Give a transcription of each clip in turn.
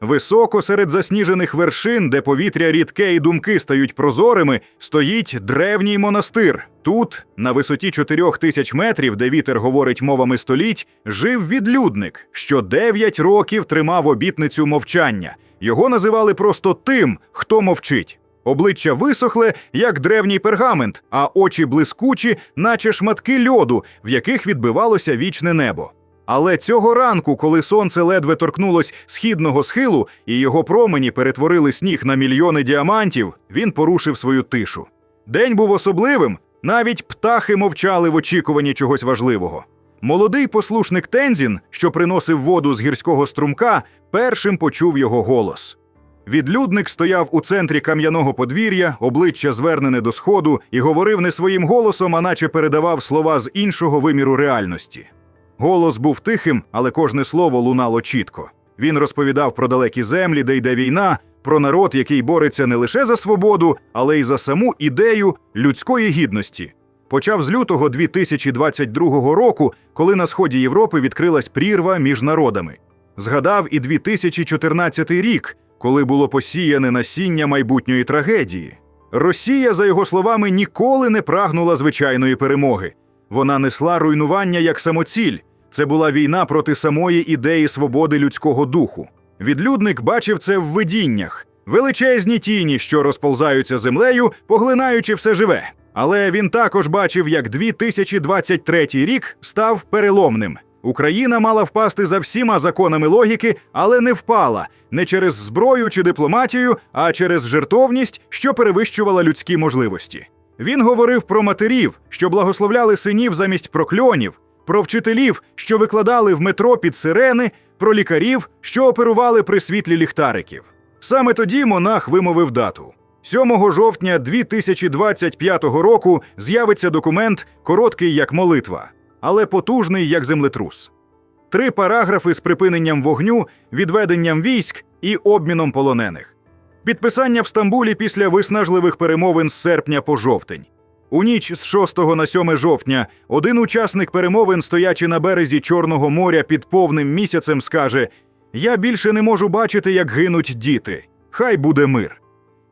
Високо серед засніжених вершин, де повітря рідке і думки стають прозорими, стоїть древній монастир. Тут, на висоті чотирьох тисяч метрів, де вітер говорить мовами століть, жив відлюдник, що дев'ять років тримав обітницю мовчання. Його називали просто тим, хто мовчить. Обличчя висохле, як древній пергамент, а очі блискучі, наче шматки льоду, в яких відбивалося вічне небо. Але цього ранку, коли сонце ледве торкнулось східного схилу і його промені перетворили сніг на мільйони діамантів, він порушив свою тишу. День був особливим, навіть птахи мовчали в очікуванні чогось важливого. Молодий послушник Тензін, що приносив воду з гірського струмка, першим почув його голос. Відлюдник стояв у центрі кам'яного подвір'я, обличчя звернене до сходу, і говорив не своїм голосом, а наче передавав слова з іншого виміру реальності. Голос був тихим, але кожне слово лунало чітко. Він розповідав про далекі землі, де йде війна, про народ, який бореться не лише за свободу, але й за саму ідею людської гідності. Почав з лютого 2022 року, коли на сході Європи відкрилась прірва між народами. Згадав і 2014 рік, коли було посіяне насіння майбутньої трагедії. Росія, за його словами, ніколи не прагнула звичайної перемоги. Вона несла руйнування як самоціль. Це була війна проти самої ідеї свободи людського духу. Відлюдник бачив це в видіннях, величезні тіні, що розползаються землею, поглинаючи все живе. Але він також бачив, як 2023 рік став переломним. Україна мала впасти за всіма законами логіки, але не впала не через зброю чи дипломатію, а через жертовність, що перевищувала людські можливості. Він говорив про матерів, що благословляли синів замість прокльонів, про вчителів, що викладали в метро під сирени, про лікарів, що оперували при світлі ліхтариків. Саме тоді монах вимовив дату. 7 жовтня 2025 року з'явиться документ, короткий як молитва, але потужний як землетрус. Три параграфи з припиненням вогню, відведенням військ і обміном полонених. Підписання в Стамбулі після виснажливих перемовин з серпня по жовтень. У ніч з 6 на 7 жовтня один учасник перемовин, стоячи на березі Чорного моря під повним місяцем, скаже: Я більше не можу бачити, як гинуть діти. Хай буде мир.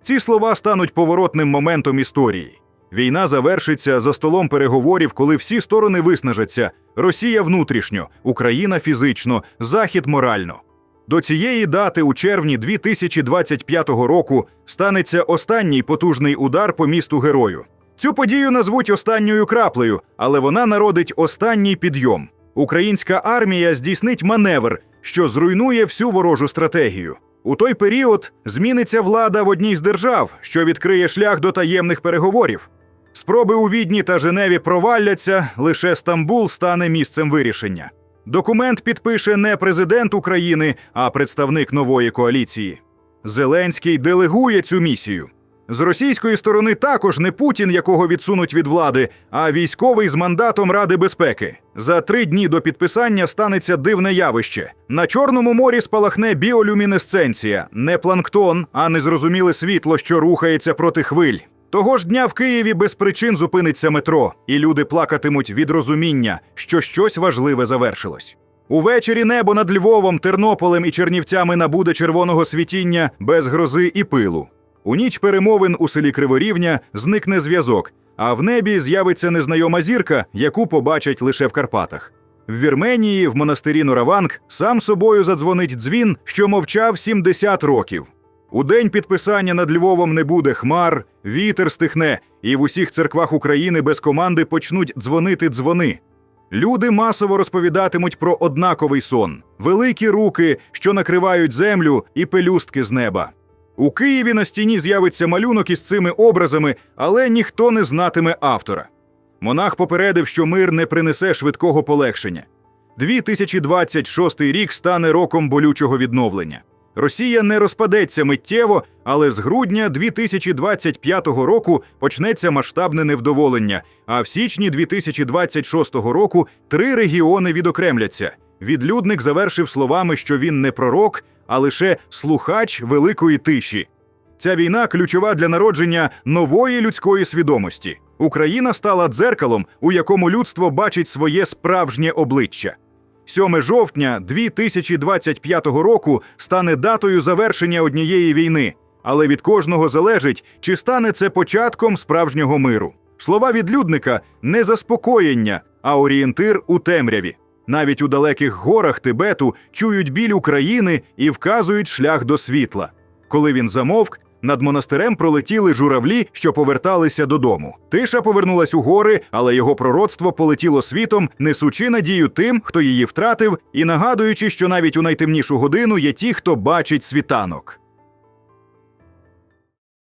Ці слова стануть поворотним моментом історії. Війна завершиться за столом переговорів, коли всі сторони виснажаться: Росія внутрішньо, Україна фізично, Захід морально. До цієї дати у червні 2025 року станеться останній потужний удар по місту герою. Цю подію назвуть останньою краплею, але вона народить останній підйом. Українська армія здійснить маневр, що зруйнує всю ворожу стратегію. У той період зміниться влада в одній з держав, що відкриє шлях до таємних переговорів. Спроби у Відні та Женеві проваляться, лише Стамбул стане місцем вирішення. Документ підпише не президент України, а представник нової коаліції. Зеленський делегує цю місію. З російської сторони також не Путін, якого відсунуть від влади, а військовий з мандатом Ради безпеки. За три дні до підписання станеться дивне явище. На Чорному морі спалахне біолюмінесценція, не планктон, а незрозуміле світло, що рухається проти хвиль. Того ж дня в Києві без причин зупиниться метро, і люди плакатимуть від розуміння, що щось важливе завершилось. Увечері небо над Львовом, Тернополем і Чернівцями набуде червоного світіння без грози і пилу. У ніч перемовин у селі Криворівня зникне зв'язок, а в небі з'явиться незнайома зірка, яку побачать лише в Карпатах. В Вірменії, в монастирі Нораванг, сам собою задзвонить дзвін, що мовчав 70 років. У день підписання над Львовом не буде хмар, вітер стихне, і в усіх церквах України без команди почнуть дзвонити дзвони. Люди масово розповідатимуть про однаковий сон, великі руки, що накривають землю, і пелюстки з неба. У Києві на стіні з'явиться малюнок із цими образами, але ніхто не знатиме автора. Монах попередив, що мир не принесе швидкого полегшення. 2026 рік стане роком болючого відновлення. Росія не розпадеться миттєво, але з грудня 2025 року почнеться масштабне невдоволення. А в січні 2026 року три регіони відокремляться. Відлюдник завершив словами, що він не пророк, а лише слухач великої тиші. Ця війна ключова для народження нової людської свідомості. Україна стала дзеркалом, у якому людство бачить своє справжнє обличчя. 7 жовтня 2025 року стане датою завершення однієї війни, але від кожного залежить, чи стане це початком справжнього миру. Слова відлюдника не заспокоєння, а орієнтир у темряві. Навіть у далеких горах Тибету чують біль України і вказують шлях до світла. Коли він замовк, над монастирем пролетіли журавлі, що поверталися додому. Тиша повернулась у гори, але його пророцтво полетіло світом, несучи надію тим, хто її втратив, і нагадуючи, що навіть у найтемнішу годину є ті, хто бачить світанок.